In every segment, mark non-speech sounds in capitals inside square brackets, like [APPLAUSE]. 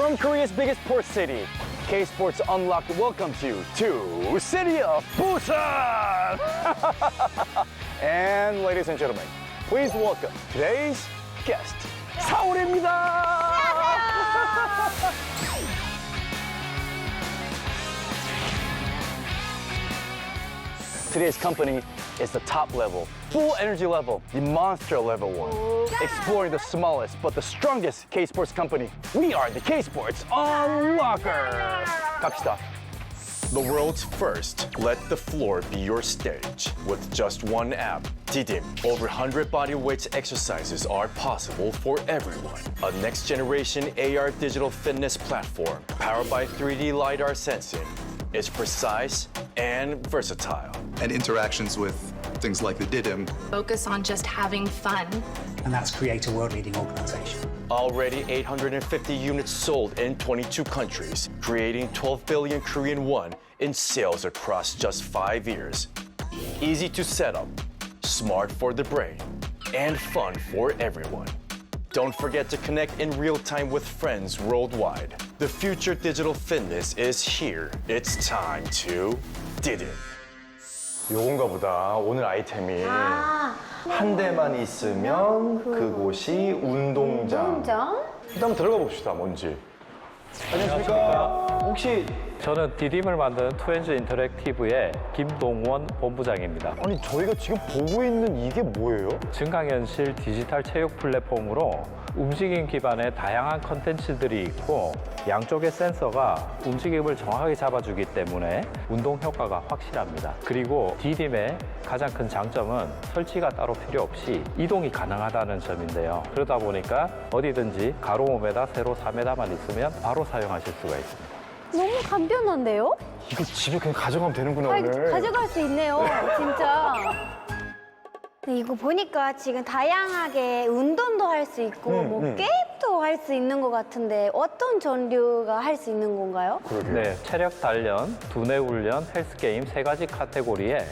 From Korea's biggest port city, K Sports Unlocked welcomes you to City of Busan. [LAUGHS] and ladies and gentlemen, please welcome today's guest, 사울입니다. Today's company is the top level, full energy level, the monster level one. Exploring the smallest but the strongest K Sports company. We are the K Sports Unlocker. 갑시다. The world's first, let the floor be your stage. With just one app, Didim, over 100 body weight exercises are possible for everyone. A next generation AR digital fitness platform powered by 3D LiDAR sensing. it's precise and versatile. and interactions with things like the DIDIM focus on just having fun. and that's create a world-leading organization. Already 850 units sold in 22 countries, creating 12 billion Korean won in sales across just five years. Easy to set up, smart for the brain, and fun for everyone. Don't forget to connect in real time with friends worldwide. The future digital fitness is here. It's time to did it. 요건가 보다. 오늘 아이템이 한 대만 있으면 그곳이 운동장. 운동장? 일단 들어가 봅시다. 뭔지. 안녕하십니까. 혹시 저는 디딤을 만든 투엔즈 인터랙티브의 김동원 본부장입니다. 아니 저희가 지금 보고 있는 이게 뭐예요? 증강현실 디지털 체육 플랫폼으로 움직임 기반의 다양한 컨텐츠들이 있고 양쪽의 센서가 움직임을 정확하게 잡아주기 때문에 운동 효과가 확실합니다. 그리고 디딤의 가장 큰 장점은 설치가 따로 필요 없이 이동이 가능하다는 점인데요. 그러다 보니까 어디든지 가로 5m, 세로 4m만 있으면 바로 사용하실 수가 있습니다. 너무 간편한데요? 이거 집에 그냥 가져가면 되는구나 아, 오늘. 가져갈 수 있네요, 진짜. 네, 이거 보니까 지금 다양하게 운동도 할 수 있고 음, 뭐 음. 게임도 할 수 있는 것 같은데 어떤 전류가 할 수 있는 건가요? 그러게요. 네, 체력 단련, 두뇌 훈련, 헬스 게임 세 가지 카테고리에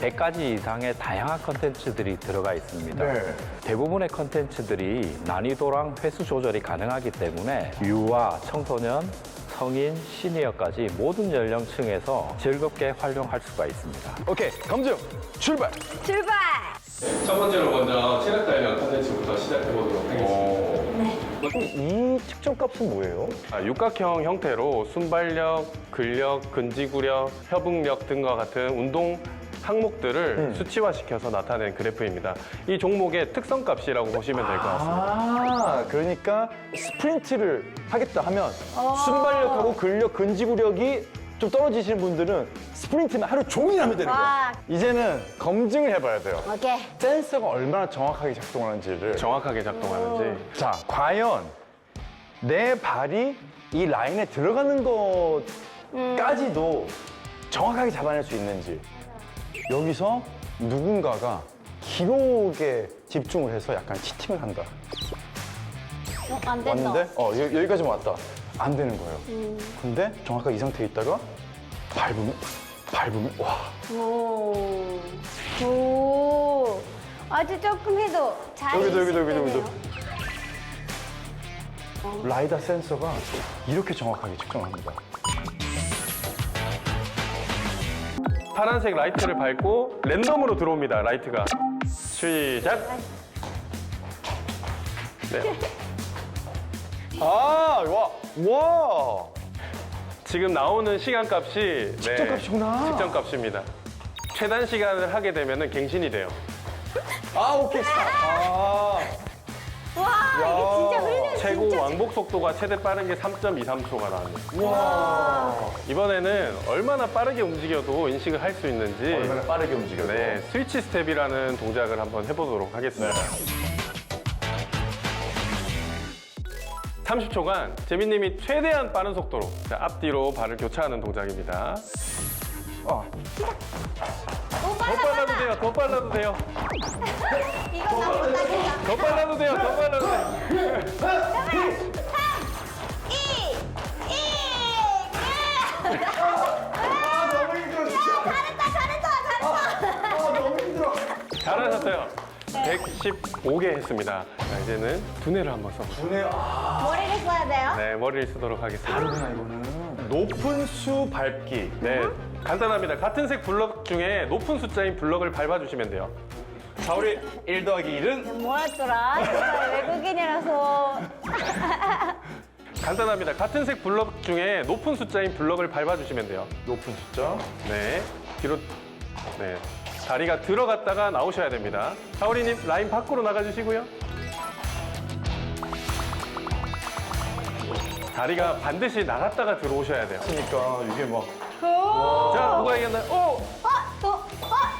100가지 이상의 다양한 컨텐츠들이 들어가 있습니다. 네. 대부분의 컨텐츠들이 난이도랑 횟수 조절이 가능하기 때문에 유아, 청소년, 성인, 시니어까지 모든 연령층에서 즐겁게 활용할 수가 있습니다. 오케이 검증 출발. 출발! 첫 번째로 먼저 체력 단련 컨텐츠부터 시작해 보도록 하겠습니다. 이 측정값은 뭐예요? 아, 육각형 형태로 순발력, 근력, 근지구력, 협응력 등과 같은 운동 항목들을 수치화시켜서 나타낸 그래프입니다. 이 종목의 특성값이라고 보시면 될 것 같습니다. 아 그러니까 스프린트를 하겠다 하면 순발력하고 근력, 근지구력이 좀 떨어지시는 분들은 스프린트는 하루 종일 하면 되는 와. 거예요. 이제는 검증을 해봐야 돼요. 오케이. 센서가 얼마나 정확하게 작동하는지를. 정확하게 작동하는지. 자, 과연 내 발이 이 라인에 들어가는 것까지도 정확하게 잡아낼 수 있는지. 여기서 누군가가 기록에 집중을 해서 약간 치팅을 한다. 어, 안 된다. 왔는데, 어, 여, 여기까지만 왔다. 안 되는 거예요. 근데 정확하게 이 상태에 있다가 밟으면, 밟으면, 와. 오. 오. 아주 조금 해도 잘 여기도, 여기도, 여기도. 여기도. 라이다 센서가 이렇게 정확하게 측정합니다. 파란색 라이트를 밟고 랜덤으로 들어옵니다. 라이트가. 시작. 네. 아, 와, 와. 지금 나오는 시간값이 네, 측정값이구나. 측정값입니다. 최단 시간을 하게 되면 갱신이 돼요. 아, 오케이. 아. 와, 이게 진짜 훈련 최고 진짜 왕복 속도가 최대 빠른 게 3.23초가 나옵니다. 이번에는 얼마나 빠르게 움직여도 인식을 할 수 있는지 얼마나 빠르게 움직여도. 네, 스위치 스텝이라는 동작을 한번 해보도록 하겠습니다. 30초간 재민님이 최대한 빠른 속도로 자, 앞뒤로 발을 교차하는 동작입니다. 어. 오, 더 빨라, 빨라도 빨라. 돼요, 더 빨라도 돼요, 이거 너무 나겠다. 더 빨라도 돼요, 더 빨라도 돼요. 2, 1, 아, 너무 힘들어, 진짜. 잘했다, 잘했다, 잘했다. 아, 너무 힘들어. 잘하셨어요. 15개 했습니다. 자, 이제는 두뇌를 한번 써보세요. 머리를 써야 돼요? 네, 머리를 쓰도록 하겠습니다. 다르구나 이거는. 높은 수 밟기. 네, 간단합니다. 같은 색 블럭 중에 높은 숫자인 블럭을 밟아주시면 돼요. 사울이 1 더하기 1은 뭐였더라? 제가 외국인이라서. [LAUGHS] 간단합니다. 같은 색 블럭 중에 높은 숫자인 블럭을 밟아주시면 돼요. 높은 숫자. 네, 뒤로, 네. 다리가 들어갔다가 나오셔야 됩니다. 사오리님, 라인 밖으로 나가주시고요. 다리가 반드시 나갔다가 들어오셔야 돼요. 그러니까 이게 막 자, 누가 이겼나요? 오! 어? 또? 어?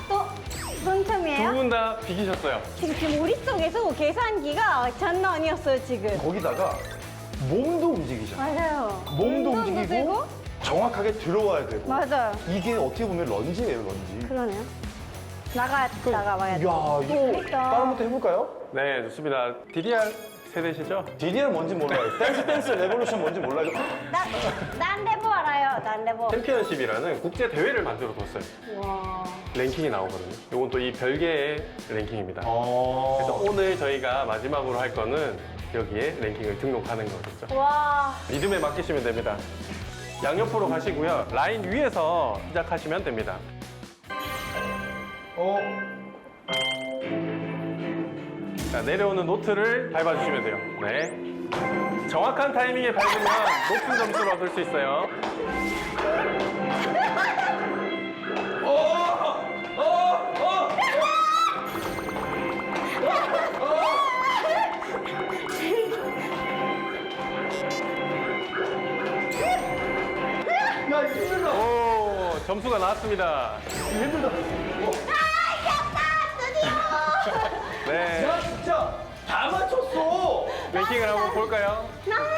또? 두 동점이에요? 분 다 비기셨어요. 지금, 지금 머릿속에서 계산기가 장난 아니었어요, 지금. 거기다가 몸도 움직이잖아. 맞아요. 몸도 움직이고 되고? 정확하게 들어와야 되고. 맞아요. 이게 어떻게 보면 런지예요, 런지. 그러네요. 나가, 나가봐야 야, 돼. 이거 재밌다. 다른 것도 해볼까요? 네, 좋습니다. DDR 세대시죠? DDR 뭔지 몰라요. 댄스 댄스 레볼루션 뭔지 몰라요. 나, 난 레버 알아요, 난 레버. 챔피언십이라는 국제 대회를 만들어 뒀어요. 와. 랭킹이 나오거든요. 이건 또 이 별개의 랭킹입니다. 어. 그래서 오늘 저희가 마지막으로 할 거는 여기에 랭킹을 등록하는 거겠죠. 와. 리듬에 맡기시면 됩니다. 양옆으로 가시고요. 라인 위에서 시작하시면 됩니다. 어. 자, 내려오는 노트를 밟아주시면 돼요. 네. 정확한 타이밍에 밟으면 높은 점수를 얻을 수 있어요. 오, 점수가 나왔습니다. 힘들다. 랭킹을 한번 볼까요?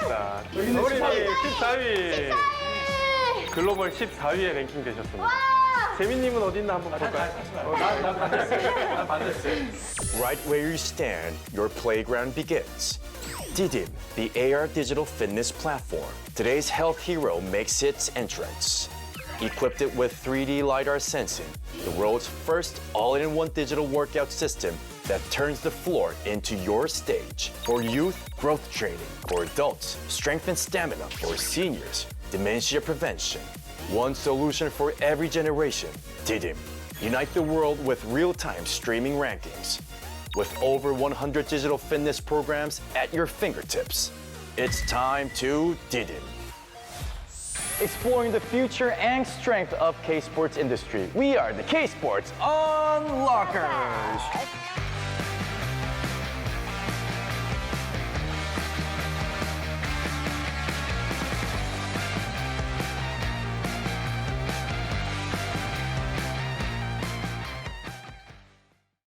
자, 우리님 14위. 글로벌 14위에 랭킹 되셨습니다. 재민님은 어디 있나 한번 볼까요? Right where you stand, your playground begins. Didim, the AR digital fitness platform. Today's health hero makes its entrance. Equipped it with 3D LiDAR sensing, the world's first all-in-one digital workout system that turns the floor into your stage. For youth, growth training. For adults, strength and stamina. For seniors, dementia prevention. One solution for every generation. Didim. Unite the world with real-time streaming rankings. With over 100 digital fitness programs at your fingertips. It's time to Didim. Exploring the future and strength of K Sports industry. We are the K Sports Unlockers.